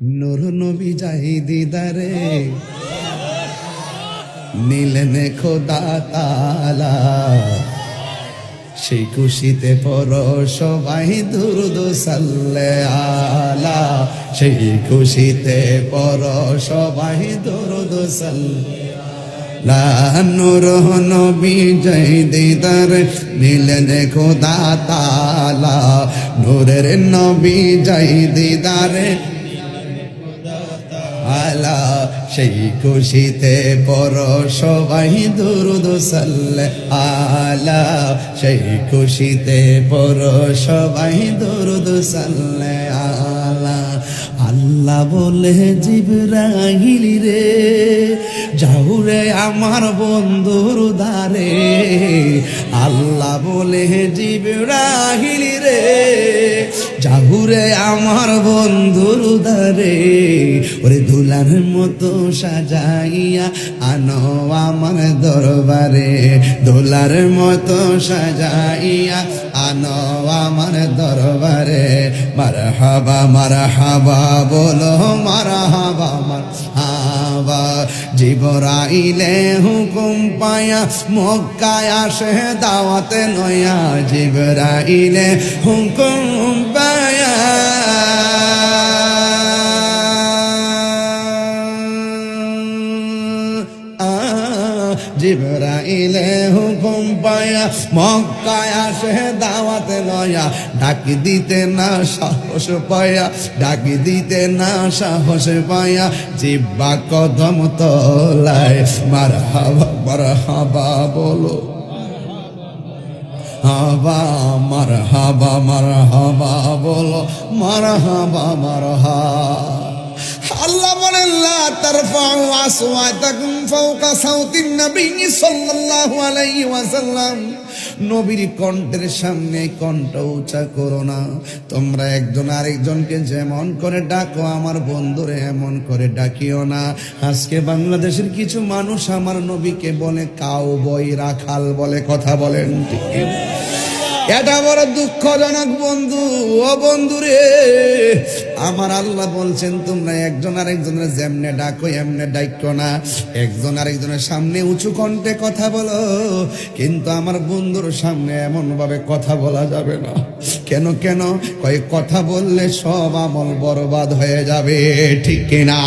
নূর নবী যাই দিদারে, নিলেন খোদা তালা। সেই খুশিতে পর সবাই দুরুদ সাল্লে আলা। সেই খুশিতে পর সবাই দুরুদ সাল্লে লানুর নবী জয় দিদার, নিলেন খোদা তালা। নূরের নবী জয় দিদার আলা, সেই খুশিতে পর সবাই দুরুদ সাল্লে। আলা, সেই খুশিতে পর সবাই দুরুদ সাল্লে। আলা, আল্লাহ বলে জিবরাহিল রে, যাও রে আমার বন্ধুর দারে আল্লাহ বলে জিবরাহিল রে, যাও রে আমার বন্ধুর দারে ওরে দুলার মতো সাজাইয়া আনো আমার দরবারে। দোলার মতো সাজাইয়া আনো আমার দরবারে। মার হাবা মার হাবা বলো মার হাবা মার হাবা জিবরাইলে হুকুম পায়া, মক্কায় আসে দাওয়াতে নয়া। জিবরাইলে হুকুম পায়া জিবরাইলে হুকুম পায়া, মক্কায় আসে দাওয়াতে লয়া। ডাকি দিতে না সাহস পায়া, ডাকি দিতে না সাহস পায়া। জিব্বা কদম তলায় মার হাবা মার হাবা বলো। হাবা মার হাবা মার হাবা বলো। মার হাবা মার হা লা তারফাউ আসওয়াতাকুম ফাওকা সাউতিন নবী সাল্লাল্লাহু আলাইহি ওয়াসাল্লাম। নবীর কণ্ঠের সামনে কণ্ঠ উঁচা করো না। তোমরা একজন আরেকজনকে যেমন করে ডাকো, আমার বন্ধুরে এমন করে ডাকিও না। আজকে বাংলাদেশের কিছু মানুষ আমার নবীকে বলে কাউ বই রাখাল বলে কথা বলেন। এটা বড় দুঃখজনক বন্ধু। ও বন্ধু রে আমার আল্লাহ বলছেন, তোমরা একজন আরেকজনের যেমনে ডাকো, এমনে ডাক্য না। একজন আরেকজনের সামনে উঁচু কণ্ঠে কথা বলো। কিন্তু আমার বন্ধুর সামনে এমনভাবে কথা বলা যাবে না। কেন কেন? কয়, কথা বললে সব আমল বরবাদ হয়ে যাবে, ঠিক কিনা?